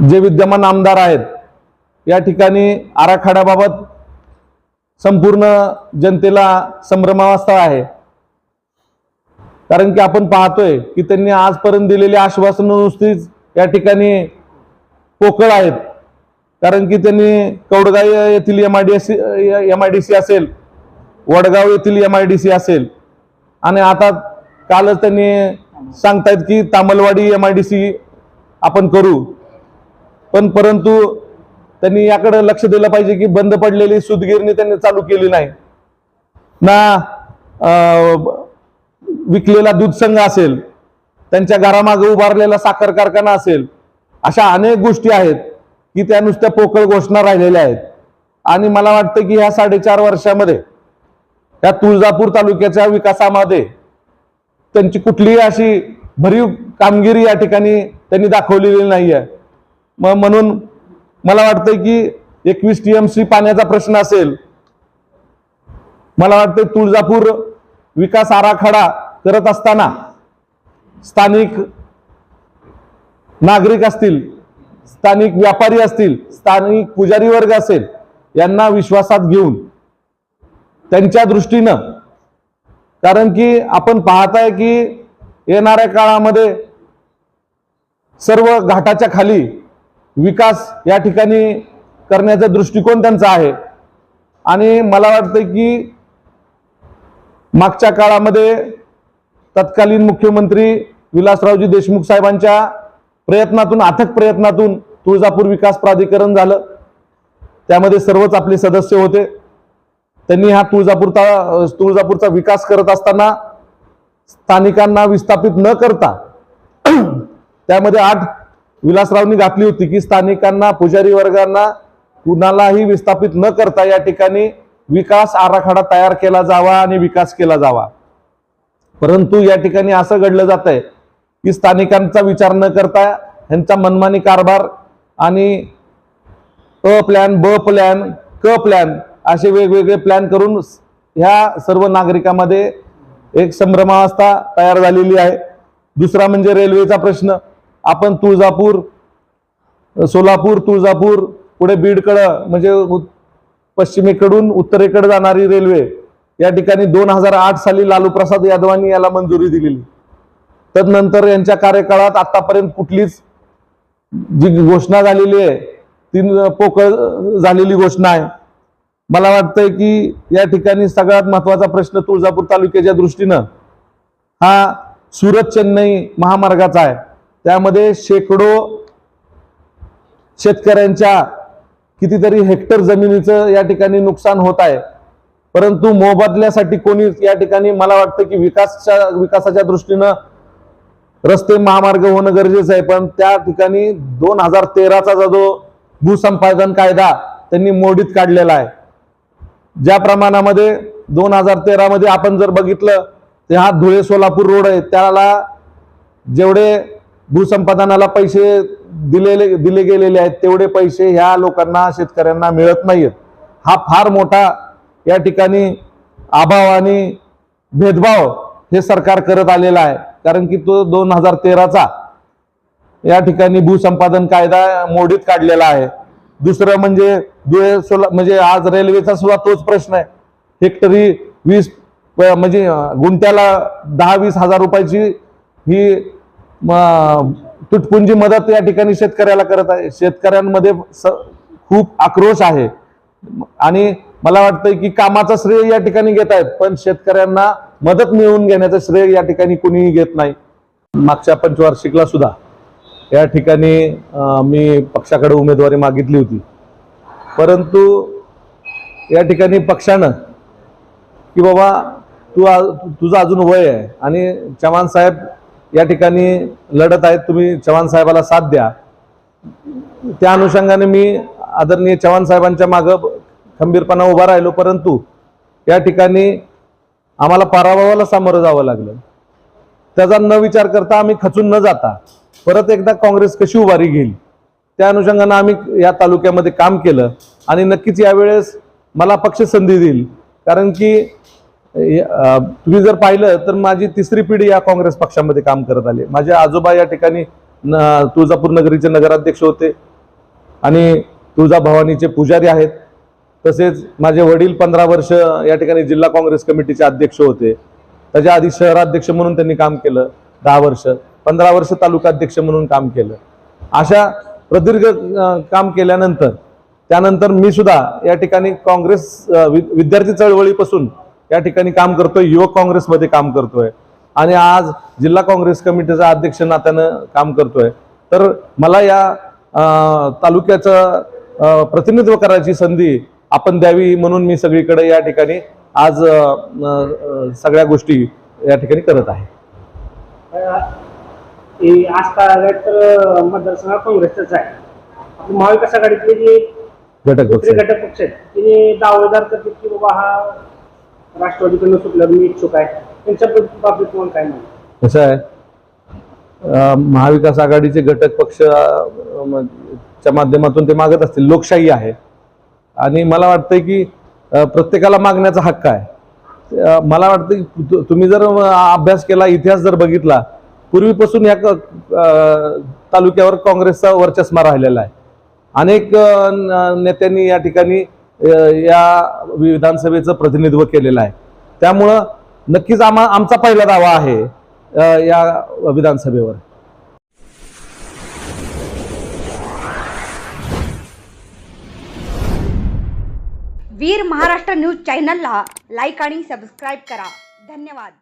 जे विद्यमान आमदार आहेत या ठिकाणी आराखड्याबाबत संपूर्ण जनतेला संभ्रमावस्था आहे. कारण की आपण पाहतोय की त्यांनी आजपर्यंत दिलेली आश्वासनं नुसतीच या ठिकाणी पोकळ आहेत. कारण की त्यांनी कौडगाव येथील M I D C M I D C असेल वडगाव येथील एम आय डी सी असेल आणि आता कालच त्यांनी सांगतायत की Tamalwadi M I D C आपण करू. पण परंतु त्यांनी याकडे लक्ष दिलं पाहिजे की बंद पडलेली सुदगिरणी त्यांनी चालू केली नाही. ना विकलेला दूध संघ असेल त्यांच्या घरामागे उभारलेला साखर कारखाना असेल अशा अनेक गोष्टी आहेत की त्या नुसत्या पोकळ घोषणा राहिलेल्या आहेत. आणि मला वाटतं की ह्या साडेचार वर्षामध्ये या तुळजापूर तालुक्याच्या विकासामध्ये त्यांची कुठलीही अशी भरीव कामगिरी या ठिकाणी त्यांनी दाखवलेली नाही आहे मग म्हणून मला वाटतं की एकवीस टीएमसी पाण्याचा प्रश्न असेल. मला वाटतं तुळजापूर विकास आराखडा करत असताना स्थानिक नागरिक असतील स्थानिक व्यापारी असतील स्थानिक पुजारी वर्ग असेल यांना विश्वासात घेऊन त्यांच्या दृष्टीनं कारण की आपण पाहताय की येणाऱ्या काळामध्ये सर्व घाटाच्या खाली विकास या ठिकाणी करण्याचा दृष्टिकोन त्यांचा आहे. आणि मला वाटतं की मागच्या काळामध्ये तत्कालीन मुख्यमंत्री विलासरावजी देशमुख साहेबांच्या प्रयत्नातून अथक प्रयत्नातून तुळजापूर विकास प्राधिकरण झालं. त्यामध्ये सर्वच आपले सदस्य होते. त्यांनी हा तुळजापूरचा तुळजापूरचा विकास करत असताना स्थानिकांना विस्थापित न करता त्यामध्ये आठ विलासरावनी घातली होती की स्थानिकांना पुजारी वर्गांना कुणालाही विस्थापित न करता या ठिकाणी विकास आराखडा तयार केला जावा आणि विकास केला जावा. परंतु या ठिकाणी असं घडलं जात आहे की स्थानिकांचा विचार न करता ह्यांचा मनमानी कारभार आणि अ प्लॅन ब प्लॅन क प्लॅन असे वेगवेगळे प्लॅन करून ह्या सर्व नागरिकांमध्ये एक संभ्रमावस्था तयार झालेली आहे. दुसरा म्हणजे रेल्वेचा प्रश्न. आपण तुळजापूर सोलापूर तुळजापूर पुढे बीडकडं म्हणजे पश्चिमेकडून उत्तरेकडे जाणारी रेल्वे या ठिकाणी दोन हजार आठ साली लालू प्रसाद यादवांनी याला मंजुरी दिलेली. तदनंतर यांच्या कार्यकाळात आतापर्यंत कुठलीच जी घोषणा झालेली आहे ती पोकळ झालेली घोषणा आहे. मला वाटतंय की या ठिकाणी सगळ्यात महत्त्वाचा प्रश्न तुळजापूर तालुक्याच्या दृष्टीनं हा सुरत चेन्नई महामार्गाचा आहे. त्यामध्ये शेकडो शेतकऱ्यांच्या कितीतरी हेक्टर जमिनीचं या ठिकाणी नुकसान होत आहे. परंतु मोबदल्यासाठी कोणी या ठिकाणी मला वाटतं की विकासच्या विकासाच्या दृष्टीनं रस्ते महामार्ग होणं गरजेचं आहे. पण त्या ठिकाणी दोन हजार तेराचा जो भूसंपादन कायदा त्यांनी मोडीत काढलेला आहे. ज्या प्रमाणामध्ये दोन हजार तेरामध्ये आपण जर बघितलं ते हा धुळे सोलापूर रोड आहे. त्याला जेवढे भूसंपादनाला पैसे दिलेले दिले गेलेले आहेत. तेवढे पैसे ह्या लोकांना शेतकऱ्यांना मिळत नाहीत हा फार मोठा या ठिकाणी अभाव आणि भेदभाव हे सरकार करत आलेला आहे. कारण की तो दोन हजार तेराचा या ठिकाणी भूसंपादन कायदा मोडीत काढलेला आहे. दुसरं म्हणजे धुळे सोला म्हणजे आज रेल्वेचा सुद्धा तोच प्रश्न आहे. हेक्टरी वीस प- म्हणजे गुंत्याला गुंट्याला दहा वीस हजार रुपयाची ही तुटपुंजी मदत या ठिकाणी शेतकऱ्याला करत आहे. शेतकऱ्यांमध्ये स- खूप आक्रोश आहे. आणि मला वाटतंय की कामाचा श्रेय या ठिकाणी घेत आहेत पण शेतकऱ्यांना मदत मिळवून घेण्याचं श्रेय या ठिकाणी कुणीही घेत नाही. मागच्या पंचवार्षिकला सुद्धा या ठिकाणी मी पक्षाकडे उमेदवारी मागितली होती. परंतु या ठिकाणी पक्षानं की बाबा तू तुझं अजून वय आहे आणि चव्हाण साहेब या ठिकाणी लढत आहेत तुम्ही चव्हाण साहेबाला साथ द्या. त्या अनुषंगाने मी आदरणीय चव्हाण साहेबांच्या मागं खंबीरपणा उभा राहिलो परंतु या ठिकाणी आम्हाला पराभवाला सामोरं जावं लागलं. त्याचा न विचार करता आम्ही खचून न जाता परत एकदा काँग्रेस कशी उभारी घेईल त्या अनुषंगानं आम्ही या तालुक्यामध्ये काम केलं. आणि नक्कीच यावेळेस मला पक्ष संधी देईल कारण की तुम्ही जर पाहिलं तर माझी तिसरी पिढी या काँग्रेस पक्षामध्ये काम करत आली. माझे आजोबा या ठिकाणी न- तुळजापूर नगरीचे नगराध्यक्ष होते आणि तुळजाभवानीचे पुजारी आहेत. तसेच माझे वडील पंधरा वर्ष या ठिकाणी जिल्हा काँग्रेस कमिटीचे अध्यक्ष होते. त्याच्या आधी शहराध्यक्ष म्हणून त्यांनी काम केलं दहा वर्ष. पंधरा वर्ष तालुका अध्यक्ष म्हणून काम केलं. अशा प्रदीर्घ काम केल्यानंतर त्यानंतर मी सुद्धा या ठिकाणी काँग्रेस वि- विद्यार्थी चळवळीपासून या ठिकाणी काम करतोय युवक काँग्रेसमध्ये काम करतोय. आणि आज जिल्हा काँग्रेस कमिटीचा अध्यक्ष नात्यानं काम करतोय. तर मला या तालुक्याचं प्रतिनिधित्व करायची संधी आपण द्यावी म्हणून मी सगळीकडे या ठिकाणी आज सगळ्या गोष्टी या ठिकाणी करत आहे. हे तर काँग्रेसचाच महाविकास आघाडीतले जे घटक पक्ष घटक पक्ष आहेत. ते दावेदार करतात की बाबा हा राष्ट्रवादीकडनं सुटल्यावर मी इच्छुक आहे. त्यांच्या बाबतीत तुम्हाला काय म्हणतो कसं आहे? महाविकास आघाडीचे घटक पक्ष च्या माध्यमातून ते मागत असतील. लोकशाही आहे. आणि मला वाटतंय की प्रत्येकाला मागण्याचा हक्क आहे. मला वाटतं की तुम्ही जर अभ्यास केला इतिहास जर बघितला पूर्वीपासून या तालुक्यावर काँग्रेसचा वर्चस्मा राहिलेला आहे. अनेक न- नेत्यांनी या ठिकाणी या विधानसभेचं प्रतिनिधित्व केलेलं आहे. त्यामुळं नक्कीच आम्हा आमचा पहिला दावा आहे या विधानसभेवर. वीर महाराष्ट्र न्यूज चॅनलला लाईक आणि सबस्क्राईब करा. धन्यवाद.